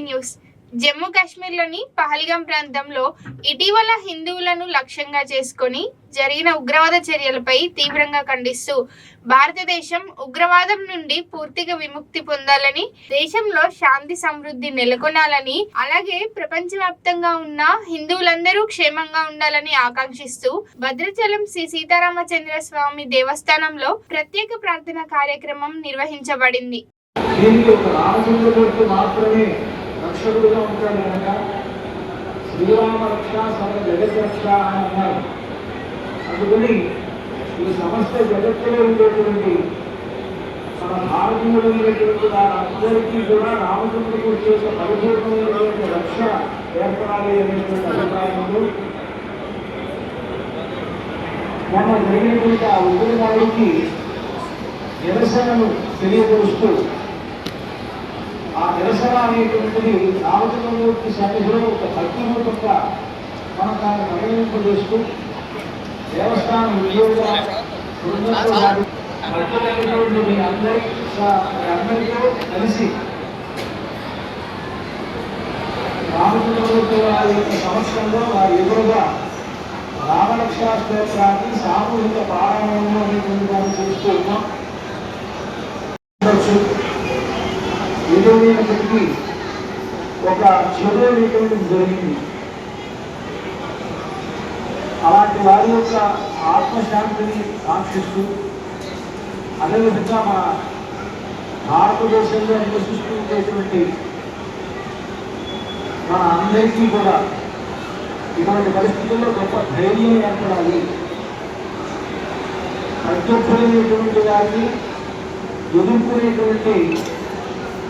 News. Jammu కాశ్మీర్లోని పహల్గాం ప్రాంతంలో ఇటీవల హిందువులను లక్ష్యంగా చేసుకొని జరిగిన ఉగ్రవాద చర్యలపై తీవ్రంగా ఖండిస్తూ భారతదేశం ఉగ్రవాదం నుండి పూర్తిగా విముక్తి పొందాలని దేశంలో శాంతి సమృద్ధి నెలకొనాలని అలాగే ప్రపంచవ్యాప్తంగా ఉన్న హిందువులందరూ క్షేమంగా ఉండాలని ఆకాంక్షిస్తూ భద్రాచలం శ్రీ సీతారామచంద్ర స్వామి దేవస్థానంలో ప్రత్యేక ప్రార్థన కార్యక్రమం నిర్వహించబడింది. మాత్రమే రక్షకుడుగా ఉంటాడు కనుక శ్రీరామ రక్ష సర్వ జగత్ రక్ష అని అన్నారు అందుకని ఈ సమస్త జగత్తులో ఉండేటువంటి మన భారతీయులైనటువంటి వారందరికీ కూడా రామచంద్రుడు యొక్క పరిపూర్ణమైనటువంటి రక్ష ఏర్పడాలి అనేటువంటి అభిప్రాయంలో మొన్న జరిగినటువంటి ఆ ఉగ్రవాడికి నిరసనను తెలియపరుస్తూ అనేటువంటిది రామచంద్రమూర్తి సన్నిధిలో ఒక భక్తిమూతంగా మనం దాన్ని పరిగణింపజేస్తూ దేవస్థానం ఉద్యోగ మీ అందరి అందరితో కలిసి రామచంద్రమూర్తి వారి యొక్క సంవత్సరంలో వారి ఎదురుగా రామరక్షా స్తోత్రాన్ని సామూహిక పారాయణంలో అనేటువంటి దాన్ని చేస్తూ ఉన్నాం. ఏదేమైనప్పటికీ ఒక చెడు జరిగింది. అలాంటి వారి యొక్క ఆత్మశాంతిని కాంక్షిస్తూ అదేవిధంగా మన భారతదేశంలో నివసిస్తూ ఉండేటువంటి మన అందరికీ కూడా ఇటువంటి పరిస్థితుల్లో గొప్ప ధైర్యం ఏర్పడాలి. ప్రత్యక్షమైనటువంటి వారిని ఎదుర్కొనేటువంటి